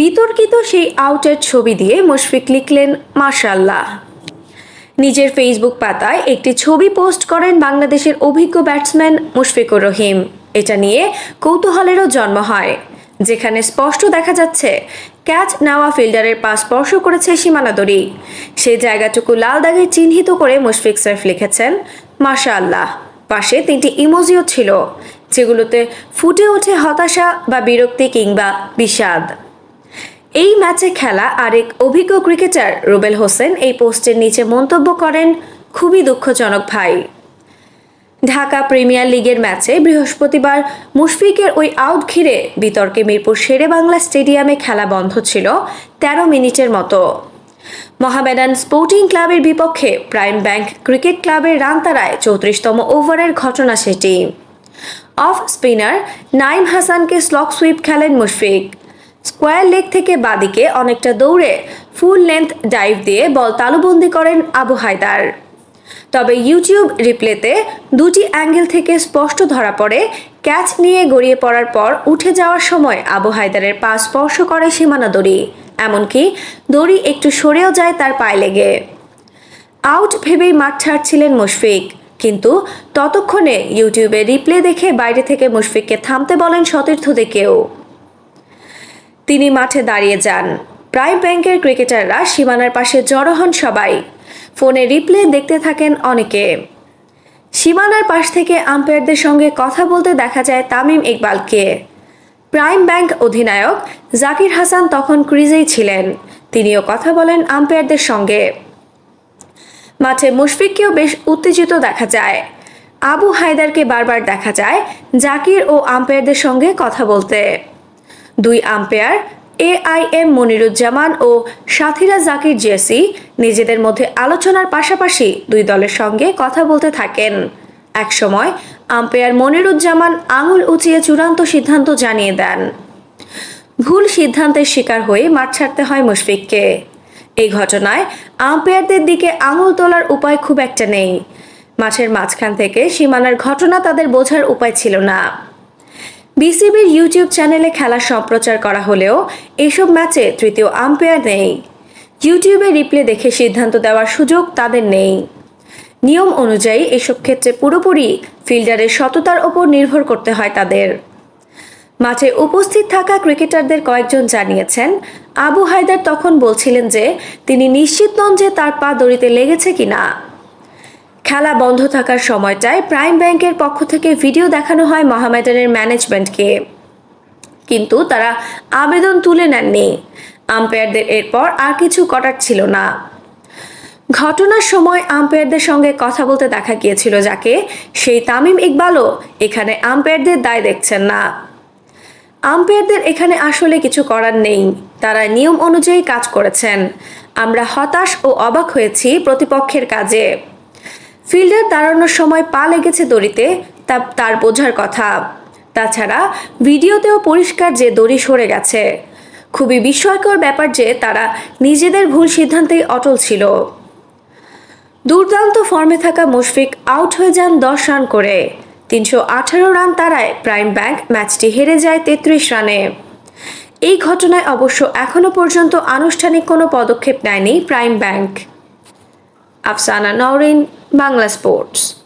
বিতর্কিত সেই আউটের ছবি দিয়ে মুশফিক লিখলেন মাশাল্লাহ নিজের ফেসবুক পাতায় একটি ছবি পোস্ট করেন বাংলাদেশের অভিজ্ঞ ব্যাটসম্যান মুশফিকুর রহিম। এটা নিয়ে কৌতূহলেরও জন্ম হয়, যেখানে স্পষ্ট দেখা যাচ্ছে, ক্যাচ নেওয়া ফিল্ডারের পা স্পর্শ করেছে সীমানা দড়ি। সেই জায়গাটুকু লাল দাগে চিহ্নিত করে মুশফিক সৈফ লিখেছেন মাশা আল্লাহ পাশে তিনটি ইমোজিও ছিল, যেগুলোতে ফুটে ওঠে হতাশা বা বিরক্তি কিংবা বিষাদ। এই ম্যাচে খেলা আরেক অভিজ্ঞ ক্রিকেটার রুবেল হোসেন এই পোস্টের নিচে মন্তব্য করেন, খুবই দুঃখজনক ভাই। ঢাকা প্রিমিয়ার লিগের ম্যাচে বৃহস্পতিবার মুশফিকের ওই আউট ঘিরে বিতর্কে মিরপুর শেরে বাংলা স্টেডিয়ামে খেলা বন্ধ ছিল তেরো মিনিটের মতো। মহামেডান স্পোর্টিং ক্লাবের বিপক্ষে প্রাইম ব্যাংক ক্রিকেট ক্লাবের রান তারায় চৌত্রিশতম ওভারের ঘটনা সেটি। অফ স্পিনার নাইম হাসানকে স্লক সুইপ খেলেন মুশফিক। স্কোয়ার লেগ থেকে বাদিকে অনেকটা দৌড়ে ফুল লেন্থ ডাইভ দিয়ে বল তালুবন্দি করেন আবু হায়দার। তবে ইউটিউব রিপ্লেতে দুটি অ্যাঙ্গেল থেকে স্পষ্ট ধরা পড়ে, ক্যাচ নিয়ে গড়িয়ে পড়ার পর উঠে যাওয়ার সময় আবু হায়দারের পা স্পর্শ করে সীমানা দড়ি, এমনকি দড়ি একটু সরেও যায় তার পায়ে লেগে। আউট ভেবেই মাঠ ছাড়ছিলেন মুশফিক, কিন্তু ততক্ষণে ইউটিউবে রিপ্লে দেখে বাইরে থেকে মুশফিককে থামতে বলেন সতীর্থদের কেউ। তিনি মাঠে দাঁড়িয়ে যান। প্রাইম ব্যাংকের ক্রিকেটাররা সীমানার পাশে জড়ো হন সবাই। ফোনে রিপ্লে দেখতে থাকেন অনেকে। সীমানার পাশ থেকে আম্পায়ারদের সঙ্গে কথা বলতে দেখা যায় তামিম ইকবালকে। প্রাইম ব্যাংক অধিনায়ক জাকির হাসান তখন ক্রিজেই ছিলেন। তিনিও কথা বলেন আম্পায়ারদের সঙ্গে। মাঠে মুশফিককেও বেশ উত্তেজিত দেখা যায়। আবু হায়দারকে বারবার দেখা যায় জাকির ও আম্পায়ারদের সঙ্গে কথা বলতে। দুই umpire A I M Moniruzzaman ও সাথীরা জাকির জেসি নিজেদের মধ্যে আলোচনার পাশাপাশি দুই দলের সঙ্গে কথা বলতে থাকেন। একসময় আম্পায়ার মনিরুজ্জামান আঙুল উঁচিয়ে চূড়ান্ত সিদ্ধান্ত জানিয়ে দেন। ভুল সিদ্ধান্তের শিকার হয়ে মাঠ ছাড়তে হয় মুশফিককে। এই ঘটনায় আম্পায়ারদের দিকে আঙুল তোলার উপায় খুব একটা নেই। মাঠের মাঝখান থেকে সীমানার ঘটনা তাদের বোঝার উপায় ছিল না। বিসিবির ইউটিউব চ্যানেলে খেলা সম্প্রচার করা হলেও এসব ম্যাচে তৃতীয় আম্পায়ার নেই। ইউটিউবে রিপ্লে দেখে সিদ্ধান্ত দেওয়ার সুযোগ তাদের নেই। নিয়ম অনুযায়ী এসব ক্ষেত্রে পুরোপুরি ফিল্ডারের সততার ওপর নির্ভর করতে হয় তাদের। মাঠে উপস্থিত থাকা ক্রিকেটারদের কয়েকজন জানিয়েছেন, আবু হায়দার তখন বলছিলেন যে, তিনি নিশ্চিত নন যে তার পা দড়িতে লেগেছে কিনা। খেলা বন্ধ থাকার সময়টায় প্রাইম ব্যাংকের পক্ষ থেকে ভিডিও দেখানো হয় মোহামেডানের ম্যানেজমেন্টকে। কিন্তু তারা আবেদন তুলে নেননি। আম্পায়ারদের এরপর আর কিছু করার ছিল না। ঘটনার সময় আম্পায়ারদের সঙ্গে কথা বলতে দেখা গিয়েছিল যাকে সেই তামিম ইকবালও এখানে আম্পায়ারদের দায় দেখছেন না। আম্পায়ারদের এখানে আসলে কিছু করার নেই। তারা নিয়ম অনুযায়ী কাজ করেছেন। আমরা হতাশ ও অবাক হয়েছি প্রতিপক্ষের কাজে। ফিল্ডার দাঁড়ানোর সময় পা লেগেছে দড়িতে, তা, তার বোঝার কথা। তাছাড়া ভিডিওতেও পরিষ্কার যে দড়ি সরে গেছে। খুবই বিস্ময়কর ব্যাপার যে তারা নিজেদের ভুল সিদ্ধান্তেই অটল ছিল। দুর্দান্ত ফর্মে থাকা মুশফিক আউট হয়ে যান দশ রান করে। তিনশো আঠারো রান তারায় প্রাইম ব্যাংক, ম্যাচটি হেরে যায় তেত্রিশ রানে। এই ঘটনায় অবশ্য এখনও পর্যন্ত আনুষ্ঠানিক কোনো পদক্ষেপ নেয়নি prime bank. Afsana Nowrin Bangla sports.